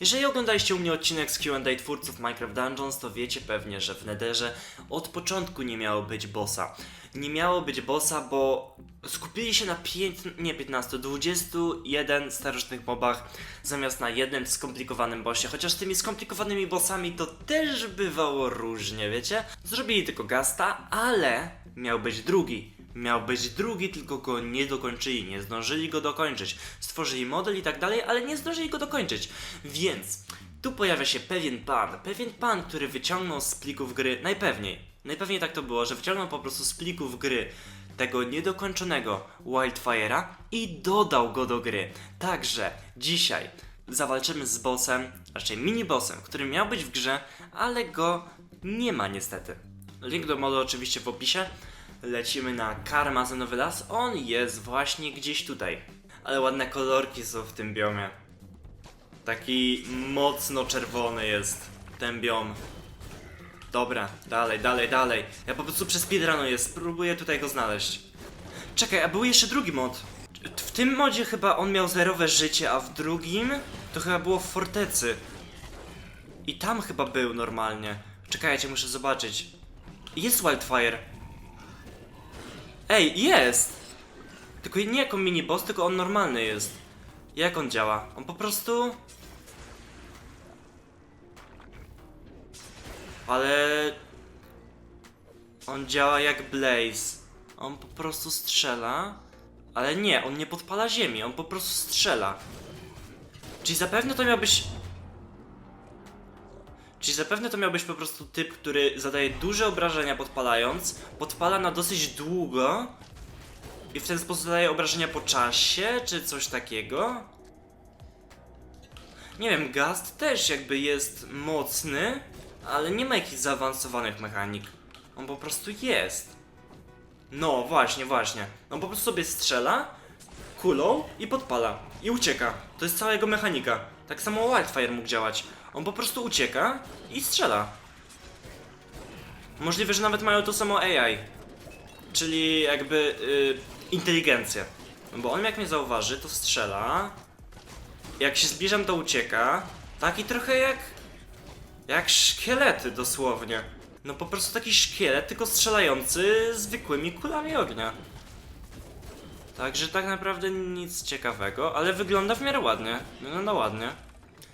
Jeżeli oglądaliście u mnie odcinek z Q&A twórców Minecraft Dungeons, to wiecie pewnie, że w Netherze od początku nie miało być bossa. Nie miało być bossa, bo skupili się na pięć, nie 15, 21 starożytnych mobach zamiast na jednym skomplikowanym bossie. Chociaż tymi skomplikowanymi bossami to też bywało różnie, wiecie? Zrobili tylko Gasta, ale miał być drugi. Miał być drugi, tylko go nie dokończyli, nie zdążyli go dokończyć. Stworzyli model i tak dalej, ale nie zdążyli go dokończyć. Więc tu pojawia się pewien pan, pewien pan, który wyciągnął z plików gry, najpewniej, najpewniej tak to było, że wyciągnął po prostu z plików gry tego niedokończonego Wildfire'a i dodał go do gry. Także dzisiaj zawalczymy z bossem, raczej mini-bossem, który miał być w grze, ale go nie ma niestety. Link do modu oczywiście w opisie. Lecimy na Karmazynowy Las. On jest właśnie gdzieś tutaj. Ale ładne kolorki są w tym biomie. Taki mocno czerwony jest ten biom. Dobra, dalej, dalej, dalej. Ja po prostu przez speedrunuję, spróbuję tutaj go znaleźć. Czekaj, a był jeszcze drugi mod. W tym modzie chyba on miał zerowe życie, a w drugim to chyba było w fortecy. I tam chyba był normalnie. Czekajcie, muszę zobaczyć. Jest Wildfire. Ej, jest! Tylko nie jako mini boss, tylko on normalny jest. Jak on działa? On po prostu. Ale. On działa jak Blaze. On po prostu strzela. Ale nie, on nie podpala ziemi, on po prostu strzela. Czyli zapewne to miał być. Czyli zapewne to miał być po prostu typ, który zadaje duże obrażenia podpalając, podpala na dosyć długo i w ten sposób zadaje obrażenia po czasie, czy coś takiego? Nie wiem, Gast też jakby jest mocny, ale nie ma jakichś zaawansowanych mechanik. On po prostu jest. No, właśnie, właśnie. On po prostu sobie strzela kulą i podpala. I ucieka. To jest cała jego mechanika. Tak samo Wildfire mógł działać. On po prostu ucieka i strzela. Możliwe, że nawet mają to samo AI. Czyli jakby y, inteligencję. No bo on jak mnie zauważy, to strzela. Jak się zbliżam, to ucieka. Taki trochę jak. Jak szkielety dosłownie. No po prostu taki szkielet, tylko strzelający zwykłymi kulami ognia. Także tak naprawdę nic ciekawego, ale wygląda w miarę ładnie. Wygląda ładnie.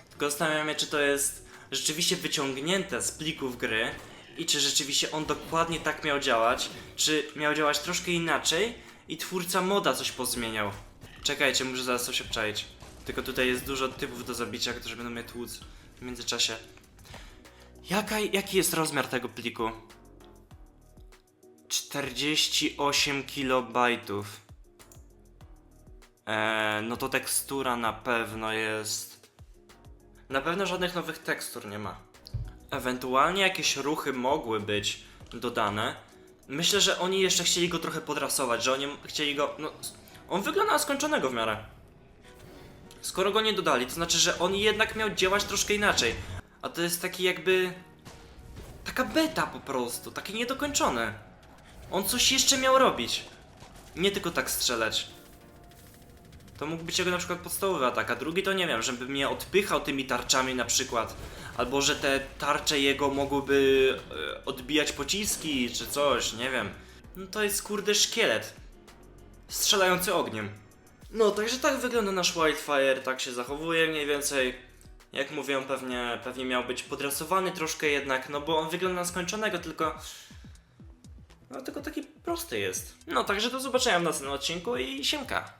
Tylko zastanawiam się, czy to jest rzeczywiście wyciągnięte z plików gry i czy rzeczywiście on dokładnie tak miał działać, czy miał działać troszkę inaczej i twórca moda coś pozmieniał. Czekajcie, muszę zaraz coś obczaić. Tylko tutaj jest dużo typów do zabicia, którzy będą mnie tłuc w międzyczasie. Jaka, jaki jest rozmiar tego pliku? 48 kilobajtów. Eee, no to tekstura na pewno jest. Na pewno żadnych nowych tekstur nie ma. Ewentualnie jakieś ruchy mogły być dodane. Myślę, że oni jeszcze chcieli go trochę podrasować, że oni chcieli go. No, on wygląda na skończonego w miarę. Skoro go nie dodali, to znaczy, że on jednak miał działać troszkę inaczej. A to jest taki jakby. Taka beta po prostu, takie niedokończone. On coś jeszcze miał robić. Nie tylko tak strzelać. To mógł być jego na przykład podstawowy atak, a drugi to nie wiem, żeby mnie odpychał tymi tarczami na przykład. Albo że te tarcze jego mogłyby e, odbijać pociski, czy coś, nie wiem. No to jest kurde szkielet. Strzelający ogniem. No, także tak wygląda nasz Wildfire, tak się zachowuje mniej więcej. Jak mówię, pewnie, pewnie miał być podrasowany troszkę jednak, no bo on wygląda na skończonego, tylko... No tylko taki prosty jest. No, także do zobaczenia w następnym odcinku i siemka.